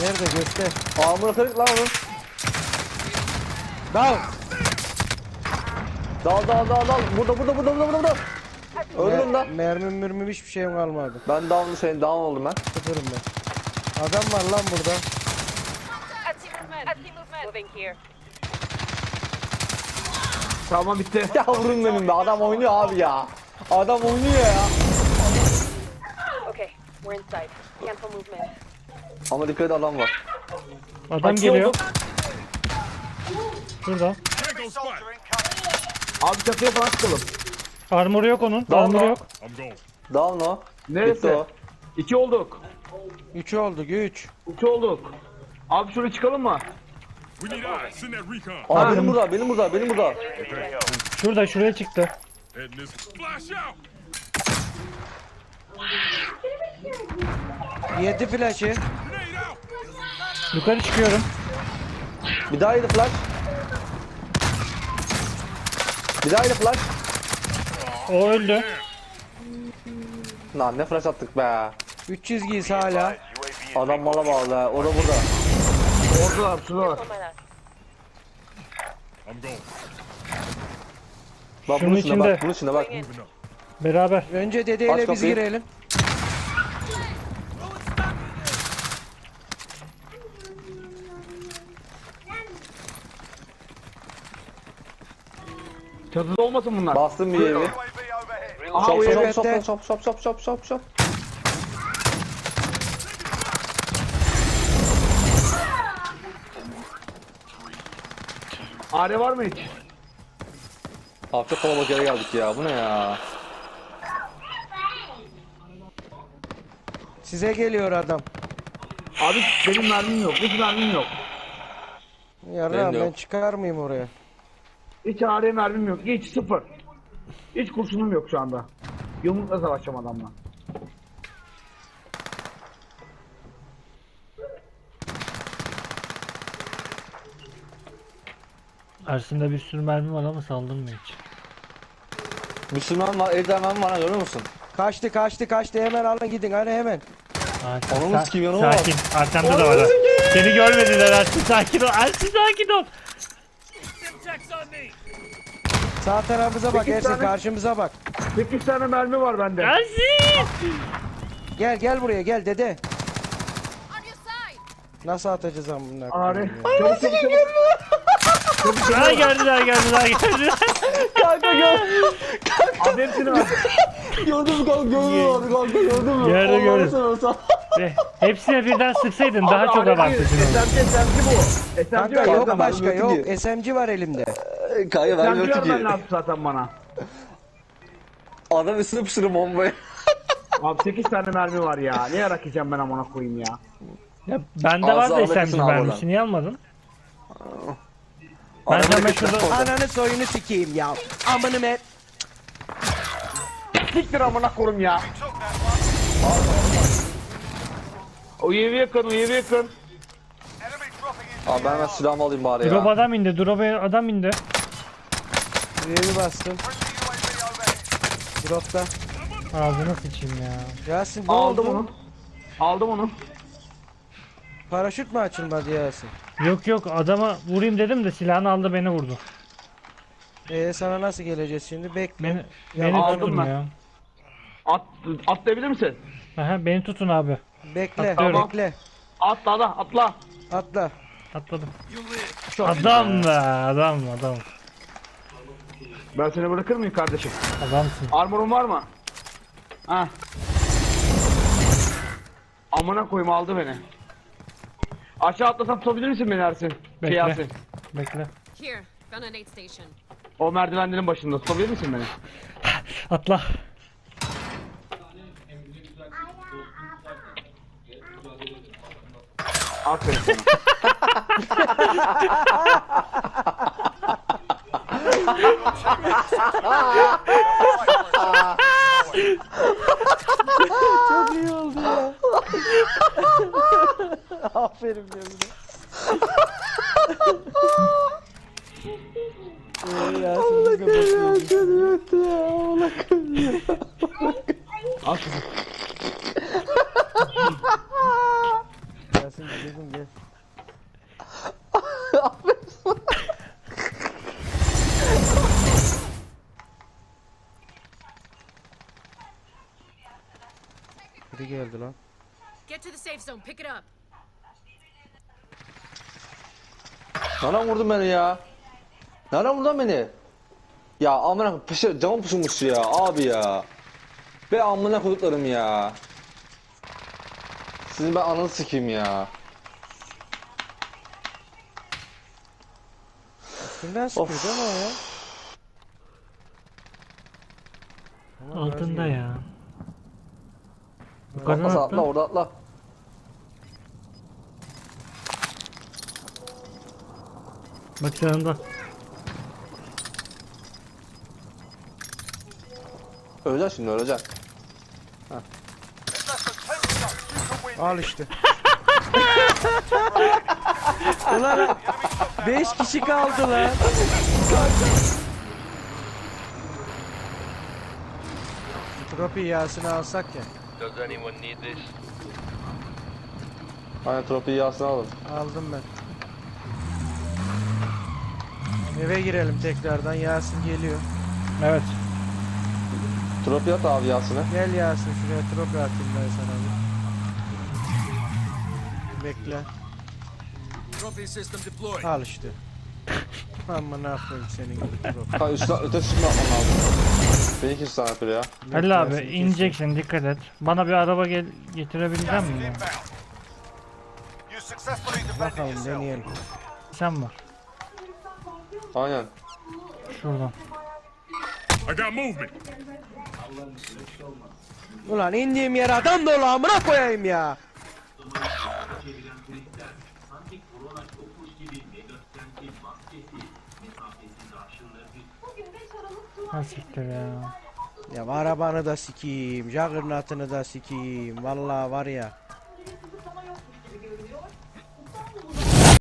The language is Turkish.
Nerede göster. Amına kırık lan onun. Dal. Dal dal dal dal. Burada burada burada burada burada. Öldüm lan. Mermim mürmüm hiçbir şeyim kalmadı. Ben down şey down oldum ben. Sıfırım ben. Adam var lan burada. Tamam bitti. Yavrum benim be adam oynuyor abi ya. Adam oynuyor ya. Okay, we're inside. Cancel movement. Ama dikkat et adam var. Adam Kaç geliyor. Şurada. Abi çatıya falan çıkalım. Armor yok onun. Tamam, Armor tamam. yok. Down o. Bitti Neresi? o. İki olduk. 3 oldu 3. İki olduk. Abi şuraya çıkalım mı? Aa benim burada benim burada benim burada. Şurada şuraya çıktı. 7 flash'ı. Yukarı çıkıyorum. Bir daha yedi flash. Bir daha yedi flash. O öldü. Lan ne flash attık be. 3 çizgiyiz hala. Adam mala bağlı ha. O da burada. My left. I'm going. Bak Şunun bunun içine içinde. bak bunun içine bak. Beraber. Önce Aç dedeyle biz kapıyı. girelim. Çatıda olmasın bunlar. Bastım bir evi. Aha Şop bu şop şop evet. şop şop şop şop şop şop. Are var mı hiç? Abi çok kalabalık yere geldik ya. Bu ne ya? Size geliyor adam. Abi benim mermim yok. Hiç mermim yok. Benim de ben yok. çıkar mıyım oraya? Hiç AR mermim yok. Hiç sıfır. Hiç kurşunum yok şu anda. Yumrukla savaşacağım adamla. Karşısında bir sürü mermi var ama saldırmıyor hiç. Müslüman var, Ejderman var ha görüyor musun? Kaçtı kaçtı kaçtı hemen alın gidin hadi hemen. Sakin. Onu sa- sikeyim, yanıma bak. sakin. Arkamda da var. Seni görmediler Ersin sakin ol. Ersin sakin ol. Sağ tarafımıza bak Peki, Ersin tane- karşımıza bak. 8 tane mermi var bende. Ersin. Gel gel buraya gel dede. On your side. Nasıl atacağız lan bunlar? AR. Çabuk çabuk çabuk. Ha geldiler geldiler geldiler. Kanka gör. Abi hepsini ver. Gördün mü kanka? Gördün mü abi kanka? Gördün mü? Gördüm, Allah'ını gördüm. seversen. Ve Hepsine birden sıksaydın daha çok avantajın olur. SMG SMG bu. SMG Kanka yok zaten. başka yok. SMG var elimde. Kanka ben SMG yok vermen ki. lazım zaten bana. Adam ısırıp ısırıp bombayı. Abi 8 tane mermi var ya. Ne yarak yiyeceğim ben amına koyayım ya. Ya bende var Ağzı da alakasını SMG al mermisi oradan. niye almadın? Ben hemen götür. şurada Ananı soyunu sikeyim ya. Amını me... Siktir amına koyayım ya. UAV yakın, UAV yakın. Abi ben hemen silahımı alayım bari drop ya. adam indi. Drop adam indi. Evi bastım. Dropta. Ağzına sıçayım ya. Yasin ne Aldım oldu? onu. Aldım onu. Paraşüt mü açılmadı Yasin? Yok yok adama vurayım dedim de silahını aldı beni vurdu. Ee sana nasıl geleceğiz şimdi? Bekle. Beni, Ya beni aldım tutun ben. ya. At, atlayabilir misin? Aha, beni tutun abi. Bekle, Atlıyorum. bekle. Atla da atla. Atla. Atladım. Adam be adam adam. Ben seni bırakır mıyım kardeşim? Adamsın. Armorun var mı? Ha. Amına koyayım aldı beni. Aşağı atlasam tutabilir misin beni Ersin? Şey Bekle. Yasin. Bekle. Here, found an aid station. O merdivenlerin başında tutabilir misin beni? Atla. Aferin sana. Çok iyi oldu ya. Aferin diyorum. Yasin biz de bakıyoruz. Al. Yasin safe zone. Pick it up. Nereden vurdun beni ya? Nereden vurdun beni? Ya amına pışır, camı pusumuş ya abi ya. Be amına koduklarım ya. Sizin ben ananı sikeyim ya. Kimden sıkıyor ya? Altında ya. Yukarıdan Atla atla atla. orada atla. Bak sağında. Öleceksin şimdi öleceksin. Al işte. Ulan 5 kişi kaldı lan. Tropi yasını alsak ya. Does anyone need this? Aynen trofiyi yasını alın. Aldım ben. Eve girelim tekrardan. Yasin geliyor. Evet. Trofi at abi yasını. Gel Yasin şuraya tropi atayım ben sana bir. Bekle. Trophy system deployed. Al işte. Amına koyayım senin gibi tropi. Ha üstüne ötesi üstüne atman lazım. Beni kim sniper ya? Halil abi kesin. ineceksin dikkat et. Bana bir araba gel getirebilecek misin? ya? You successfully defended Bakalım yourself. deneyelim. Sen var. Aynen. Şuradan. I got movement. Ulan indiğim yer adam dolu amına koyayım ya. Ha ya. Ya arabanı da sikeyim, Juggernaut'ını da sikeyim. Vallahi var ya.